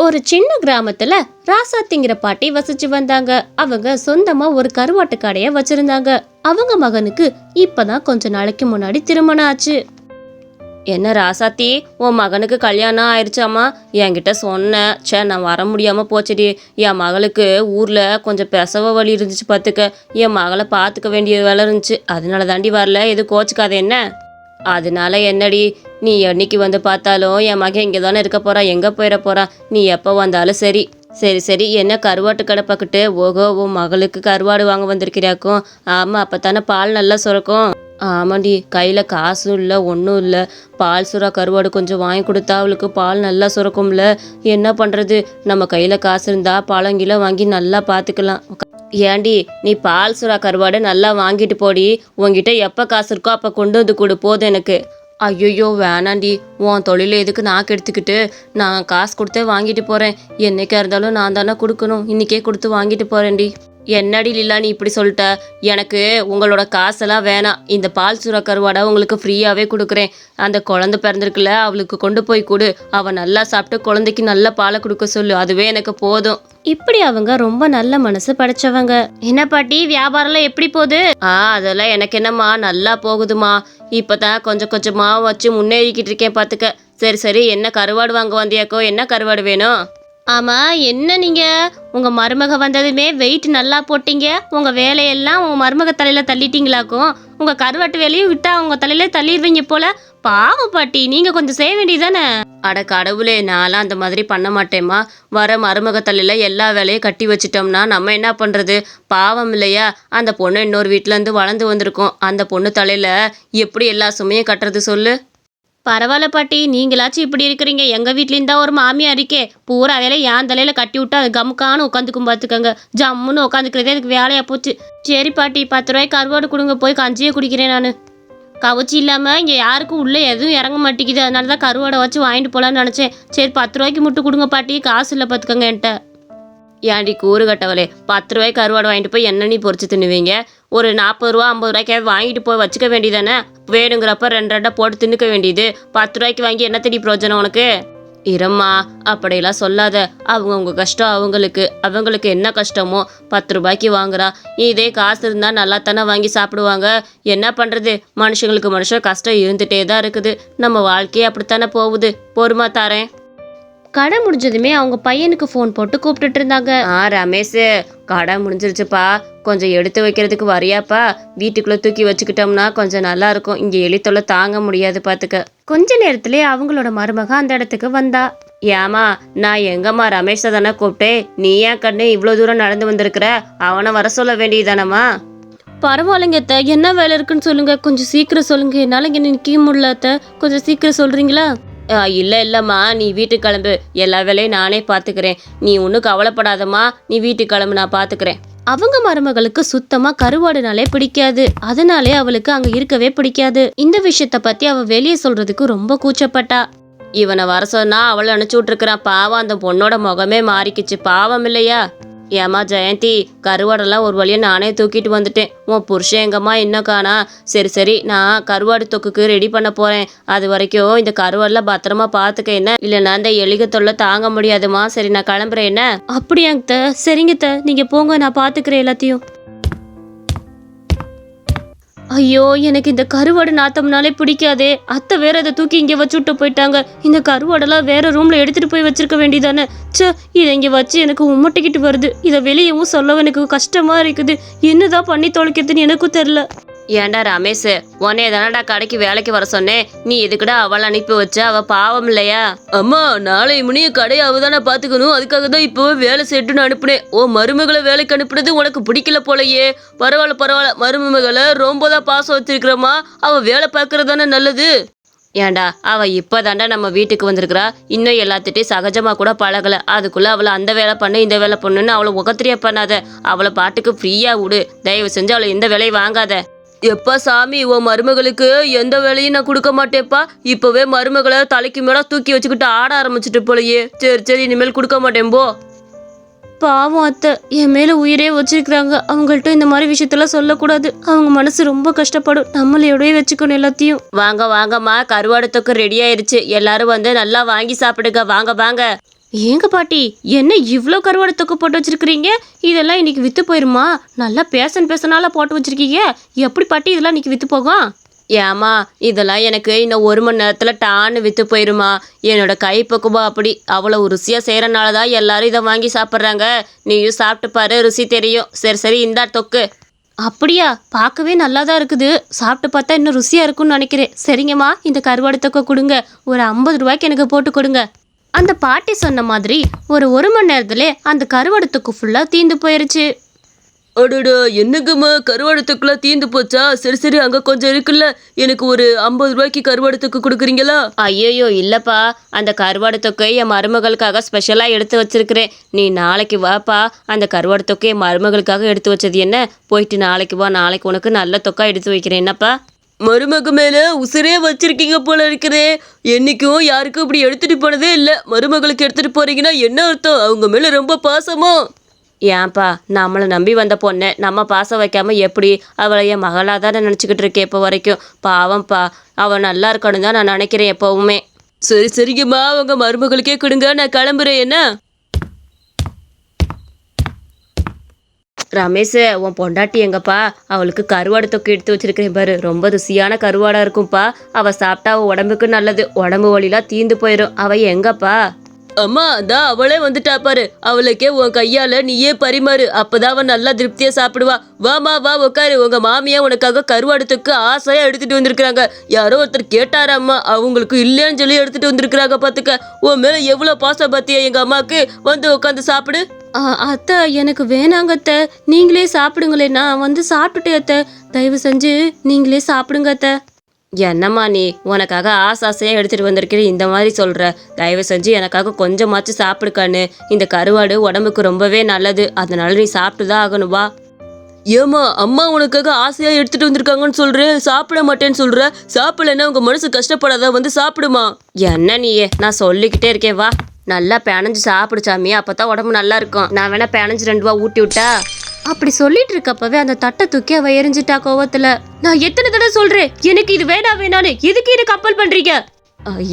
ஒரு சின்ன கிராமத்துல ராசாத்திங்கிற பாட்டி வசிச்சு வந்தாங்க. அவங்க சொந்தமா ஒரு கருவாட்டு கடைய வச்சிருந்தாங்க. அவங்க மகனுக்கு இப்பதான் கொஞ்ச நாளைக்கு முன்னாடி திருமணம் ஆச்சு. என்ன ராசாத்தி உன் மகனுக்கு கல்யாணம் ஆயிடுச்சாமா என்கிட்ட சொன்னேன் ச்சே நான் வர முடியாம போச்சடி. என் மகளுக்கு ஊர்ல கொஞ்சம் பிரசவ வலி இருந்துச்சு பார்த்துக்க என் மகளை பார்த்துக்க வேண்டிய வேலை இருந்துச்சு. அதனால தாண்டி வரல. எது கோச்சுக்காத என்ன? அதனால என்னடி? நீ என்னைக்கு வந்து பார்த்தாலும் என் மகன் இங்கே தானே இருக்க போறா எங்கே போயிட போறா? நீ எப்போ வந்தாலும் சரி. சரி சரி. என்ன கருவாட்டு கடை பக்கத்து ஓகோ உன் மகளுக்கு கருவாடு வாங்க வந்திருக்கிறியாக்கும்? ஆமாம் அப்போ தானே பால் நல்லா சுரக்கும். ஆமாண்டி கையில் காசும் இல்லை ஒன்றும் இல்லை. பால் சுறா கருவாடு கொஞ்சம் வாங்கி கொடுத்தா அவளுக்கு பால் நல்லா சுரக்கும்ல. என்ன பண்ணுறது நம்ம கையில் காசு இருந்தால் பழங்கில வாங்கி நல்லா பார்த்துக்கலாம் ஏண்டி நீ பால் சுறா கருவாடு நல்லா வாங்கிட்டு போடி. உன்கிட்ட எப்போ காசு இருக்கோ அப்போ கொண்டு வந்து கொடு போதும் எனக்கு. ஐயோ வேணாண்டி. உன் தொழில் எதுக்கு நான் கெடுத்துக்கிட்டு? நான் காசு கொடுத்தே வாங்கிட்டு போகிறேன் என்னைக்கா இருந்தாலும் நான் தானே கொடுக்கணும். இன்னைக்கே கொடுத்து வாங்கிட்டு போகிறேன்டி என்னடி லீலா நீ இப்படி சொல்லிட்ட? எனக்கு உங்களோட காசெல்லாம் வேணாம். இந்த பால் சுறா கருவாடை உங்களுக்கு ஃப்ரீயாகவே கொடுக்குறேன். அந்த குழந்தை பிறந்திருக்குல்ல அவளுக்கு கொண்டு போய் கொடு. அவள் நல்லா சாப்பிட்டு குழந்தைக்கு நல்ல பாலை கொடுக்க சொல்லு. அதுவே எனக்கு போதும். இப்படி அவங்க ரொம்ப நல்ல மனசு படைச்சவங்க. என்ன பாட்டி வியாபாரம்லாம் எப்படி போகுது? ஆ அதெல்லாம் எனக்கு என்னம்மா நல்லா போகுதுமா இப்பதான் கொஞ்சம் கொஞ்சமா வச்சு முன்னேறிக்கிட்டு இருக்கேன் பாத்துக்க. சரி சரி என்ன கருவாடு வாங்க வந்தியாக்கோ? என்ன கருவாடு வேணும்? ஆமா என்ன நீங்க? உங்க மருமக வந்ததுமே வெயிட் நல்லா போட்டீங்க. உங்க வேலையெல்லாம் உங்க மருமக தலையில தள்ளிட்டீங்களாக்கும். உங்க கருவாட்டு வேலையும் விட்டா உங்க தலையில தள்ளிடுவீங்க போல. பாவம் பாட்டி நீங்க கொஞ்சம் செய்ய வேண்டியதானே அட கடவுளே நான்லாம் அந்த மாதிரி பண்ண மாட்டேம்மா. வர மருமக தலையில எல்லா வேலையும் கட்டி வச்சிட்டோம்னா நம்ம என்ன பண்றது? பாவம் இல்லையா? அந்த பொண்ணு இன்னொரு வீட்ல இருந்து வளர்ந்து வந்திருக்கோம். அந்த பொண்ணு தலையில எப்படி எல்லா சுமையும் கட்டுறது சொல்லு. பரவாயில்ல பாட்டி நீங்களாச்சும் இப்படி இருக்கிறீங்க. எங்கள் வீட்லேயும் தான் ஒரு மாமியார் இருக்கே. பூரா வேலை என் தலையில் கட்டி விட்டு அது கமுக்கான்னு உட்காந்துக்கும் பார்த்துக்கோங்க ஜம்முன்னு உட்காந்துக்கிறதே எனக்கு வேலையாக போச்சு. சரி பாட்டி பத்து ரூபாய்க்கு கருவாடு கொடுங்க. போய் கஞ்சியே குடிக்கிறேன் நான். கவுச்சி இல்லாமல் இங்கே யாருக்கும் உள்ளே எதுவும் இறங்க மாட்டேங்குது. அதனால தான் கருவாடை வச்சு வாங்கிட்டு போகலான்னு நினச்சேன். சரி பத்து ரூபாய்க்கு முட்டு கொடுங்க பாட்டி. காசு இல்லை பார்த்துக்கோங்க என்கிட்ட. ஏன்டி கூறு கட்டவளே. பத்து ரூபாய்க்கு கருவாடு வாங்கிட்டு போய் என்ன நீ பொரிச்சு தின்னுவீங்க? ஒரு நாற்பது ரூபா ஐம்பது ரூபாய்க்காவது வாங்கிட்டு போய் வச்சுக்க வேண்டியதானே வேணுங்கிறப்ப ரெண்டு ரெண்டா போட்டு தின்னுக்க வேண்டியது. பத்து ரூபாய்க்கு வாங்கி என்ன தேடி பிரயோஜனம் உனக்கு? இரம்மா அப்படியெல்லாம் சொல்லாத. அவங்க உங்க கஷ்டம் அவங்களுக்கு. அவங்களுக்கு என்ன கஷ்டமோ பத்து ரூபாய்க்கு வாங்குறா. இதே காசு இருந்தா நல்லா தானே வாங்கி சாப்பிடுவாங்க. என்ன பண்றது? மனுஷங்களுக்கு மனுஷன் கஷ்டம் இருந்துட்டே தான் இருக்குது. நம்ம வாழ்க்கையே அப்படித்தானே போகுது. பொறுமா தாரேன். கடை முடிஞ்சதுமே அவங்க பையனுக்கு ஃபோன் போட்டு கூப்பிட்டுட்டு இருந்தாங்க. ஆ ரமேஷ் கடை முடிஞ்சிருச்சுப்பா. கொஞ்சம் எடுத்து வைக்கிறதுக்கு வரியாப்பா. வீட்டுக்குள்ள தூக்கி வச்சுக்கிட்டோம்னா கொஞ்சம் நல்லா இருக்கும். இங்க எலி தொல்லை தாங்க முடியாது பாத்துக்க. கொஞ்ச நேரத்திலே அவங்களோட மருமக அந்த இடத்துக்கு வந்தா. ஏமா நான் எங்கம்மா ரமேஷை தானே கூப்பிட்டேன். நீ ஏன் கண்ணு இவ்வளோ தூரம் நடந்து வந்திருக்கிற? அவனை வர சொல்ல வேண்டியதானம்மா பரவாயில்லைங்க அத்தை. என்ன வேலை இருக்குன்னு சொல்லுங்க. கொஞ்சம் சீக்கிரம் சொல்லுங்க. என்னால் இங்கே நிற்க முடியல அத்தை. கொஞ்சம் சீக்கிரம் சொல்றீங்களா? இல்லை இல்லைம்மா. நீ வீட்டுக்கு கிளம்பு. எல்லா வேலையும் நானே பார்த்துக்கிறேன் நீ ஒன்றும் கவலைப்படாதம்மா. நீ வீட்டுக்கு கிளம்பு நான் பார்த்துக்கிறேன் அவங்க மருமகளுக்கு சுத்தமா கருவாடுனாலே பிடிக்காது. அதனாலே அவளுக்கு அங்க இருக்கவே பிடிக்காது. இந்த விஷயத்த பத்தி அவ வெளியே சொல்றதுக்கு ரொம்ப கூச்சப்பட்டா. இவனை வர சொன்னா அவளை அனுப்பிச்சு விட்டுருக்கிறான். பாவம் அந்த பொண்ணோட முகமே மாறிக்கிச்சு. பாவம் இல்லையா? ஏமா ஜெயந்தி கருவாடெல்லாம் ஒரு வழியாக நானே தூக்கிட்டு வந்துட்டேன். உன் புருஷன் எங்கம்மா இன்னும் காணா? சரி சரி நான் கருவாடு தொக்குக்கு ரெடி பண்ண போகிறேன் அது வரைக்கும் இந்த கருவாடெல்லாம் பத்திரமா பார்த்துக்க என்ன? இல்லைன்னா இந்த எளிக தொல்லை தாங்க முடியாதுமா சரி நான் கிளம்புறேன் என்ன? அப்படியாங்க சரிங்க த போங்க நான் பார்த்துக்கிறேன் எல்லாத்தையும். ஐயோ எனக்கு இந்த கருவாடு நாத்தம்னாலே பிடிக்காதே. அத்தை வேற அதை தூக்கி இங்கே வச்சு விட்டு போயிட்டாங்க. இந்த கருவாடெல்லாம் வேற ரூம்ல எடுத்துட்டு போய் வச்சிருக்க வேண்டியதானே? ச்சே இதை இங்கே வச்சு எனக்கு உம்மட்டிக்கிட்டு வருது. இதை வெளியவும் சொல்லவும் எனக்கு கஷ்டமா இருக்குது. என்னதான் பண்ணி தொலைக்கிறதுன்னு எனக்கும் தெரில ஏன்டா ரமேஷ்? உன்னை தானடா கடைக்கு வேலைக்கு வர சொன்னேன். நீ எதுக்குடா அவளை அனுப்பி வச்ச? அவ பாவம் இல்லையா? அம்மா நாளை முனிய கடையை அவ தானே பாத்துக்கணும் அதுக்காக தான் இப்போ வேலை செட்டுன்னு அனுப்புனேன். ஓ மருமகளை வேலைக்கு அனுப்புனது உனக்கு பிடிக்கல போலயே. பரவாயில்ல பரவாயில்ல. மருமகளை ரொம்ப தான் பாசம் வச்சிருக்கிறமா அவ வேலை பார்க்கறது தானே நல்லது. ஏன்டா அவ இப்பதாண்டா நம்ம வீட்டுக்கு வந்திருக்கிறா. இன்னும் எல்லாத்திட்டையும் சகஜமா கூட பழகல. அதுக்குள்ள அவளை அந்த வேலை பண்ணு இந்த வேலை பண்ணுன்னு அவளை உகத்திரியா பண்ணாத. அவளை பாட்டுக்கு ஃப்ரீயா விடு. தயவு செஞ்சு அவளை எந்த வேலையும் வாங்காத. எப்பா சாமி உன் மருமகளுக்கு எந்த வேலையும் நான் கொடுக்க மாட்டேப்பா இப்பவே மருமகளை தலைக்கு மேல தூக்கி வச்சுக்கிட்டு ஆட ஆரம்பிச்சிட்டு போலயே. சரி சரி இனிமேல் கொடுக்க மாட்டேன் போ. பாவம் அத்தை என் மேல உயிரே வச்சிருக்கிறாங்க. அவங்கள்ட்ட இந்த மாதிரி விஷயத்தெல்லாம் சொல்லக்கூடாது. அவங்க மனசு ரொம்ப கஷ்டப்படும். நம்மளையோடய வச்சுக்கணும் எல்லாத்தையும். வாங்க வாங்கம்மா. கருவாடு தொக்கு ரெடி ஆயிருச்சு. எல்லாரும் வந்து நல்லா வாங்கி சாப்பிடுங்க. வாங்க வாங்க. ஏங்க பாட்டி என்ன இவ்வளோ கருவாடு தொக்கு போட்டு வச்சிருக்கிறீங்க? இதெல்லாம் இன்னைக்கு வித்து போயிருமா? நல்லா பேசன் பேசனால போட்டு வச்சிருக்கீங்க. எப்படி பாட்டி இதெல்லாம் இன்னைக்கு வித்து போகும்? ஏமா இதெல்லாம் எனக்கு இன்னும் ஒரு மணி நேரத்தில் டான்னு வித்து போயிருமா. என்னோட கை பக்குவம் அப்படி. அவ்வளோ ருசியாக செய்கிறனால தான் எல்லாரும் இதை வாங்கி சாப்பிட்றாங்க. நீயும் சாப்பிட்டு பாரு ருசி தெரியும். சரி சரி இந்தா தொக்கு. அப்படியா? பார்க்கவே நல்லா தான் இருக்குது. சாப்பிட்டு பார்த்தா இன்னும் ருசியாக இருக்கும்னு நினைக்கிறேன். சரிங்கம்மா இந்த கருவாடு தொக்கை கொடுங்க. ஒரு ஐம்பது ரூபாய்க்கு எனக்கு போட்டு கொடுங்க. அந்த பாட்டி சொன்ன மாதிரி ஒரு ஒரு மணி நேரத்துல அந்த கருவாடு தொக்கு ஃபுல்லாக தீந்து போயிருச்சு. அடடா என்னங்கம்மா? கருவாடத்துக்குலாம் தீந்து போச்சா? சரி சரி அங்கே கொஞ்சம் இருக்குல்ல. எனக்கு ஒரு ஐம்பது ரூபாய்க்கு கருவாடத்துக்கு கொடுக்குறீங்களா? ஐயோ இல்லைப்பா. அந்த கருவாடு தொக்கை என் மருமகளுக்காக ஸ்பெஷலாக எடுத்து வச்சிருக்கிறேன். நீ நாளைக்கு வாப்பா. அந்த கருவாடு தொக்கை என் மருமகளுக்காக எடுத்து வச்சது என்ன? போயிட்டு நாளைக்கு வா. நாளைக்கு உனக்கு நல்ல தொக்கா எடுத்து வைக்கிறேன். என்னப்பா? மருமக மேல உசுரே வச்சிருக்கீங்க போல இருக்கிறே என்னைக்கும் யாருக்கும் இப்படி எடுத்துட்டு போனதே இல்லை. மருமகளுக்கு எடுத்துட்டு போறீங்கன்னா என்ன அர்த்தம்? அவங்க மேல ரொம்ப பாசமோ? ஏன்பா நம்மளை நம்பி வந்த பொண்ணை நம்ம பாசம் வைக்காம எப்படி அவளை என் மகளாக தானே நினச்சிக்கிட்டு இருக்கேன் இப்போ வரைக்கும்? பாவம்ப்பா அவள் நல்லா இருக்கணும் தான் நான் நினைக்கிறேன் எப்போவுமே. சரி சரிங்கம்மா. அவங்க மருமகளுக்கே கொடுங்க. நான் கிளம்புறேன். என்ன? ரமேஷ் உன் பொண்டாட்டி எங்கப்பா? அவளுக்கு கருவாடு தொக்கு எடுத்து வச்சிருக்கிறேன் பாரு. ரொம்ப ருசியான கருவாடா இருக்கும்ப்பா. அவ சாப்பிட்டா உடம்புக்கு நல்லது. உடம்பு வலிலாம் தீந்து போயிடும் அவ எங்கப்பா? அம்மா அதான் அவளே வந்துட்டா பாரு. அவளுக்கே உன் கையால நீயே பரிமாறு. அப்பதான் அவன் நல்லா திருப்தியா சாப்பிடுவா. வாமா வா உட்காரு உங்க மாமியா உனக்காக கருவாடுத்துக்கு ஆசையா எடுத்துட்டு வந்திருக்காங்க யாரோ ஒருத்தர் கேட்டாராம்மா. அவங்களுக்கு இல்லைன்னு சொல்லி எடுத்துட்டு வந்திருக்கிறாங்க பாத்துக்க. உன் மேல எவ்வளவு பாசம் பாத்தியா எங்க அம்மாக்கு? வந்து உட்காந்து சாப்பிடு. அத்தை எனக்கு வேணாங்க அத்தை. நீங்களே சாப்பிடுங்களே நான் வந்து சாப்பிட்டுட்டேன் அத்தை. தயவு செஞ்சு நீங்களே சாப்பிடுங்க அத்தை. என்னம்மா நீ? உனக்காக ஆசை ஆசையாக எடுத்துகிட்டு வந்திருக்கிறேன் இந்த மாதிரி சொல்கிற தயவு செஞ்சு எனக்காக கொஞ்சமாச்சும் சாப்பிடுக்கான்னு இந்த கருவாடு உடம்புக்கு ரொம்பவே நல்லது. அதனால நீ சாப்பிட்டு தான் ஆகணும் வா. ஏமா அம்மா உனக்காக ஆசையாக எடுத்துகிட்டு வந்திருக்காங்கன்னு சொல்கிறேன் சாப்பிட மாட்டேன்னு சொல்கிற சாப்பிடலன்னா உங்கள் மனசு கஷ்டப்படாத வந்து சாப்பிடுமா. என்ன நீயே? நான் சொல்லிக்கிட்டே இருக்கேன் வா. நல்லா பிணைஞ்சு சாப்பிடு சாமி அப்பதான் உடம்பு நல்லா இருக்கும். நான் வேணா பிணைஞ்சு ரெண்டு ரூபா ஊட்டி விட்டா? அப்படி சொல்லிட்டு இருக்கப்பவே அந்த தட்டை தூக்கி அவ எரிஞ்சிட்டா கோவத்துல. நான் எத்தனை தடவை சொல்றேன்? எனக்கு இது வேணாம் வேணான்னு. எதுக்கு இது கப்பல் பண்றீங்க?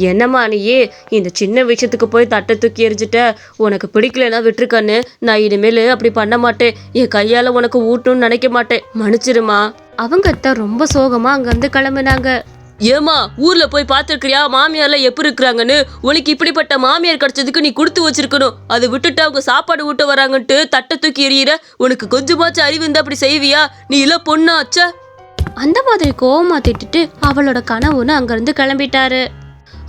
என்னம்மா நீயே? இந்த சின்ன விஷயத்துக்கு போய் தட்டை தூக்கி எரிஞ்சிட்ட உனக்கு பிடிக்கலன்னா விட்டுருக்கன்னு. நான் இனிமேல் அப்படி பண்ண மாட்டேன். என் கையால் உனக்கு ஊட்டணும்னு நினைக்க மாட்டேன். மன்னிச்சிருமா அவங்க ரொம்ப சோகமாக அங்கிருந்து கிளம்புனாங்க. ஏமா ஊர்ல போய் பார்த்துருக்கிறியா? மாமியார்லாம் எப்படி இருக்கிறாங்கன்னு? உனக்கு இப்படிப்பட்ட மாமியார் கிடைச்சதுக்கு நீ கொடுத்து வச்சிருக்கணும். அதை விட்டுட்டு அவங்க சாப்பாடு ஊட்ட வராங்கன்ட்டு தட்டை தூக்கி எறியிற? உனக்கு கொஞ்சமாச்சும் அறிவு இருந்தா அப்படி செய்வியா? நீ இல்ல பொண்ணா அச்சா? அந்த மாதிரி கோவமா திட்டுட்டு அவளோட கனவுன்னு அங்கிருந்து கிளம்பிட்டாரு.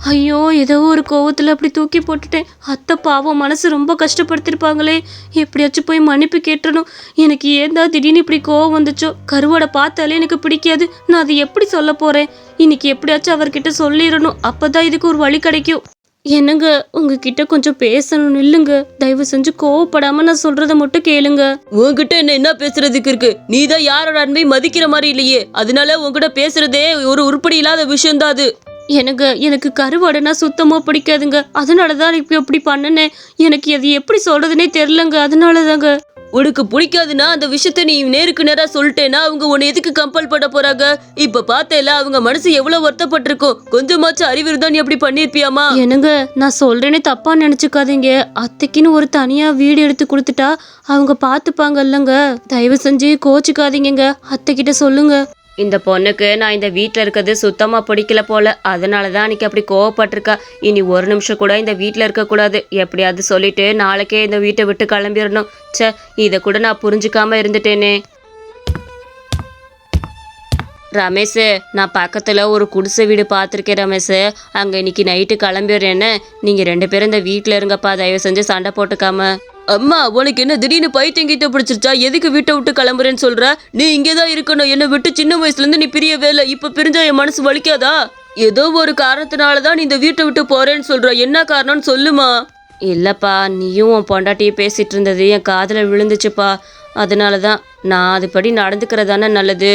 ஐயோ ஏதோ ஒரு கோவத்தில் அப்படி தூக்கி போட்டுட்டேன். அத்தை பாவம் மனசு ரொம்ப கஷ்டப்படுத்திருப்பாங்களே. எப்படியாச்சும் போய் மன்னிப்பு கேட்டுறணும். எனக்கு ஏந்தா திடீர்னு இப்படி கோவம் வந்துச்சோ? கருவாடை பார்த்தாலே எனக்கு பிடிக்காது. நான் அதை எப்படி சொல்ல போகிறேன் இன்னைக்கு எப்படியாச்சும் அவர்கிட்ட சொல்லிடணும். அப்போ தான் இதுக்கு ஒரு வழி கிடைக்கும். என்னங்க உங்ககிட்ட கொஞ்சம் பேசணும் இல்லைங்க. தயவு செஞ்சு கோவப்படாம நான் சொல்றத மட்டும் கேளுங்க. உங்ககிட்ட என்ன என்ன பேசுறதுக்கு இருக்கு? நீ தான் யாரோட அன்பை மதிக்கிற மாதிரி இல்லையே. அதனால உங்ககிட்ட பேசுறதே ஒரு உருப்படி இல்லாத விஷயம்தான் அது. எனக்கு எனக்கு கருவாடுனா சுத்தமாக பிடிக்காதுங்க. அதனால தான் இப்போ இப்படி பண்ணினேன். எனக்கு அது எப்படி சொல்கிறதுனே தெரிலங்க அதனால தாங்க உனக்கு பிடிக்காதுன்னா அந்த விஷயத்த நீ நேருக்கு நேரா சொல்லிட்டேன்னா அவங்க உன்னை எதுக்கு கம்பல் பண்ண போறாங்க? இப்ப பார்த்தேல அவங்க மனசு எவ்வளவு வருத்தப்பட்டிருக்கும். கொஞ்சமாச்சும் அறிவு இருந்தா நீ அப்படி பண்ணிருப்பியாமா என்னங்க நான் சொல்கிறேனே தப்பாக நினச்சிக்காதீங்க. அத்தைக்குன்னு ஒரு தனியாக வீடு எடுத்து கொடுத்துட்டா அவங்க பார்த்துப்பாங்க இல்லைங்க. தயவு செஞ்சு கோச்சிக்காதீங்கங்க. அத்தைக்கிட்ட சொல்லுங்க. இந்த பொண்ணுக்கு நான் இந்த வீட்டில் இருக்கிறது சுத்தமாக பிடிக்கல போல. அதனால தான் அன்றைக்கி அப்படி கோவப்பட்டிருக்கா. இனி ஒரு நிமிஷம் கூட இந்த வீட்டில் இருக்கக்கூடாது எப்படியாவது சொல்லிட்டு நாளைக்கே இந்த வீட்டை விட்டு கிளம்பிடணும். சே இதை கூட நான் புரிஞ்சுக்காமல் இருந்துட்டேனே. ரமேஷ் நான் பக்கத்தில் ஒரு குடிசை வீடு பார்த்துருக்கேன் ரமேஷ். அங்கே இன்னைக்கு நைட்டு கிளம்பிடுறேன்னு. நீங்கள் ரெண்டு பேரும் இந்த வீட்டில் இருங்கப்பா. தயவு செஞ்சு சண்டை போட்டுக்காம. அம்மா உனக்கு என்ன திடீர்னு பைத்தியம் கீத்த பிடிச்சிருச்சா? எதுக்கு வீட்டை விட்டு கிளம்புறேன்னு சொல்ற? நீ இங்கே தான் இருக்கணும். என்னை விட்டு சின்ன வயசுலேருந்து நீ பிரியவே இல்லை. இப்போ பிரிஞ்சா என் மனசு வலிக்காதா? ஏதோ ஒரு காரணத்தினால தான் நீ இந்த வீட்டை விட்டு போறேன்னு சொல்ற. என்ன காரணம்னு சொல்லுமா? இல்லைப்பா நீயும் உன் பொண்டாட்டியும் பேசிகிட்டு இருந்தது என் காதில் விழுந்துச்சுப்பா. அதனால தான் நான் அதுபடி நடந்துக்கிறது தானே நல்லது.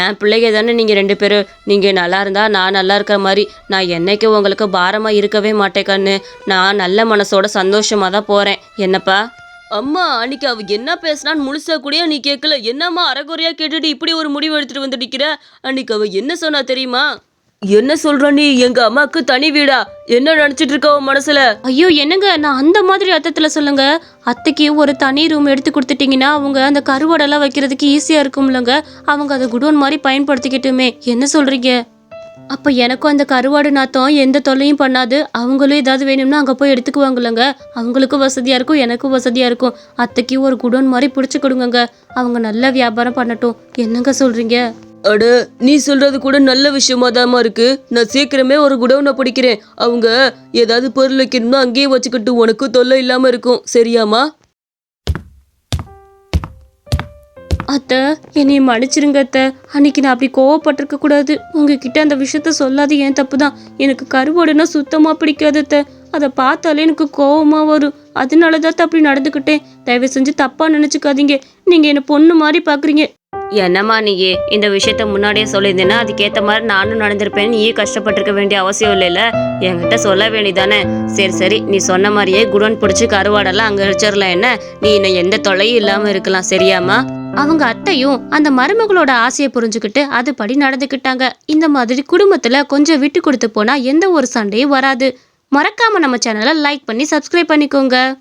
என் பிள்ளைங்க தானே நீங்கள் ரெண்டு பேரும். நீங்கள் நல்லா இருந்தால் நான் நல்லா இருக்கிற மாதிரி. நான் என்றைக்கும் உங்களுக்கு பாரமாக இருக்கவே மாட்டேன் கண்ணு. நான் நல்ல மனசோட சந்தோஷமாக தான் போகிறேன் என்னப்பா? அம்மா அன்னைக்கு அவ என்ன பேசினான்னு முழுசா கூட நீ கேட்கல. என்னம்மா அறகுறையாக கேட்டுட்டு இப்படி ஒரு முடிவு எடுத்துகிட்டு வந்து நிக்கிற? அன்னைக்கு அவ என்ன சொன்னா தெரியுமா? என்ன சொல்ற நீ? எங்க அம்மாக்கு தனி வீடா? என்ன நினைச்சிட்டு இருக்க உன் மனசுல? ஐயோ என்னங்க? நான் அந்த மாதிரி அர்த்தத்துல சொல்லுங்க. அத்தைக்கு ஒரு தனி ரூம் எடுத்து கொடுத்துட்டீங்கன்னா அவங்க அந்த கருவாடெல்லாம் வைக்கிறதுக்கு ஈஸியா இருக்கும்லங்க. அவங்க அதை குடோன் மாதிரி பயன்படுத்திக்கிட்டுமே. என்ன சொல்றீங்க? அப்ப எனக்கும் அந்த கருவாடு நாத்தம் எந்த தொல்லையும் பண்ணாது. அவங்களும் ஏதாவது வேணும்னா அங்க போய் எடுத்துக்குவாங்கல்லங்க. அவங்களுக்கும் வசதியா இருக்கும் எனக்கும் வசதியா இருக்கும். அத்தைக்கு ஒரு குடோன் மாதிரி பிடிச்சு கொடுங்கங்க. அவங்க நல்ல வியாபாரம் பண்ணட்டும். என்னங்க சொல்றீங்க? அட நீ சொல்றது கூட நல்ல விஷயமா தாமா இருக்கு. நான் சீக்கிரமே ஒரு குடவுனை பிடிக்கிறேன். அவங்க ஏதாவது பொருள் வைக்கணும்னா அங்கேயே வச்சுக்கிட்டு உனக்கு தொல்லை இல்லாம இருக்கும். சரியாமா அத்தை என்னை மன்னிச்சிருங்க அத்தை. அன்னைக்கு நான் அப்படி கோவப்பட்டிருக்க கூடாது. உங்ககிட்ட அந்த விஷயத்த சொல்லாது ஏன் தப்பு தான் எனக்கு கருவோடுனா சுத்தமா பிடிக்காது அத்தை. அதை பார்த்தாலே எனக்கு கோவமா வரும். அதனால தான் அப்படி நடந்துக்கிட்டேன். தயவு செஞ்சு தப்பா நினைச்சுக்காதீங்க. நீங்க என்ன பொண்ணு மாதிரி பாக்குறீங்க. என்னம்மா நீயே? இந்த விஷயத்த முன்னாடியே சொல்லியிருந்தேன்னா அதுக்கேற்ற மாதிரி நானும் நடந்திருப்பேன் நீயே கஷ்டப்பட்டிருக்க வேண்டிய அவசியம் இல்லைல்ல? என்கிட்ட சொல்ல வேண்டியதானே? சரி சரி நீ சொன்ன மாதிரியே குடோன் பிடிச்சி கருவாடெல்லாம் அங்கே வச்சிடலாம் என்ன? நீ இன்னும் எந்த தொல்லையும் இல்லாமல் இருக்கலாம் சரியாம்மா? அவங்க அத்தையும் அந்த மருமகளோட ஆசையை புரிஞ்சுக்கிட்டு அதுபடி நடந்துக்கிட்டாங்க. இந்த மாதிரி குடும்பத்தில் கொஞ்சம் விட்டு கொடுத்து போனால் எந்த ஒரு சண்டையும் வராது. மறக்காம நம்ம சேனலை லைக் பண்ணி சப்ஸ்கிரைப் பண்ணிக்கோங்க.